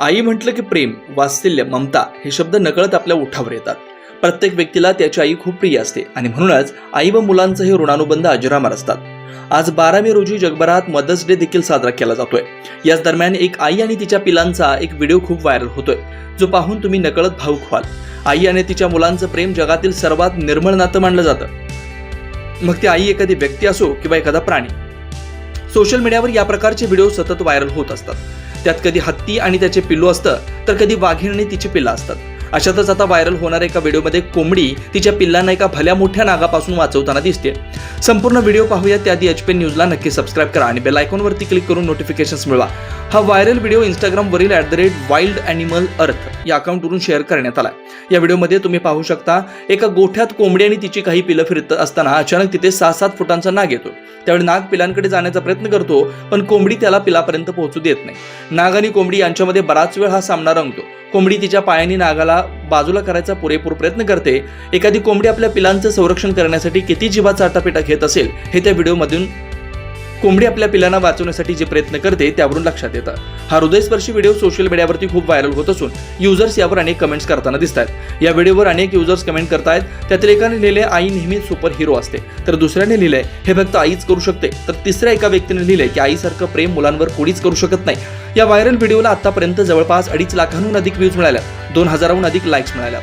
आई म्हटलं की प्रेम वात्सल्य ममता हे शब्द नकळत आपल्या ओठावर येतात. प्रत्येक व्यक्तीला त्याची आई खूप प्रिय असते आणि म्हणूनच आई व मुलांचं हे ऋणानुबंध अजरामर असतात. आज बारा मे रोजी जगभरात मदर्स डे देखील साजरा केला जातोय. याच दरम्यान एक आई आणि तिच्या पिलांचा एक व्हिडिओ खूप व्हायरल होतोय जो पाहून तुम्ही नकळत भाऊक व्हाल. आई आणि तिच्या मुलांचं प्रेम जगातील सर्वात निर्मळ नातं मानलं जातं. मग ती आई एखादी व्यक्ती असो किंवा एखादा प्राणी. सोशल मीडियावर या प्रकारचे व्हिडिओ सतत व्हायरल होत असतात. त्यात कधी हत्ती आणि त्याचे पिल्लू असतं तर कधी वाघीण आणि तिची पिल्लं असतात. अशातच आता व्हायरल होणाऱ्या एका व्हिडिओमध्ये कोंबडी तिच्या पिल्लांना एका भल्या मोठ्या नागापासून वाचवताना दिसते. संपूर्ण व्हिडिओ पाहूया त्याआधी एच पी न्यूजला नक्की सबस्क्राईब करा आणि बेल आयकॉनवरती क्लिक करून नोटिफिकेशन्स मिळवा. हा viral video इंस्टाग्रामवरील at the rate wild animal earth या अकाउंटवरून शेअर करण्यात आला या व्हिडिओमध्ये तुम्ही पाहू शकता एका गोठ्यात कोंबडी आणि तिची काही पिलं फिरत असताना अचानक तिथे सहा सात फुटांचा नाग येतो. त्यावेळी नाग पिलांकडे जाण्याचा प्रयत्न करतो पण कोंबडी त्याला पिलापर्यंत पोहोचू देत नाही. नाग आणि कोंबडी यांच्यामध्ये बराच वेळ हा सामना रंगतो. कोंबडी तिच्या पायाने नागाला बाजूला करायचा पुरेपूर प्रयत्न करते. एखादी कोंबडी आपल्या पिलांचं संरक्षण करण्यासाठी किती जीवाचा आटापिटा घेत असेल हे त्या व्हिडिओमधून कोंबडी आपल्या पिलांना वाचवण्यासाठी जे प्रयत्न करते त्यावरून लक्षात येतं. हा हृदयस्पर्शी व्हिडिओ सोशल मीडियावरती खूप व्हायरल होत असून युजर्स यावर अनेक कमेंट्स करताना दिसत आहेत या व्हिडिओवर अनेक युजर्स कमेंट करतायत. त्यातील एकाने लिहिले आई नेहमी सुपर हिरो असते. तर दुसऱ्याने लिहिलंय हे फक्त आईच करू शकते. तर तिसऱ्या एका व्यक्तीने लिहिलंय की आईसारखं प्रेम मुलांवर कोणीच करू शकत नाही. या व्हायरल व्हिडिओला आतापर्यंत जवळपास अडीच लाखांहून अधिक व्ह्यूज मिळाल्या. दोन हजाराहून अधिक लाईक्स मिळाल्या.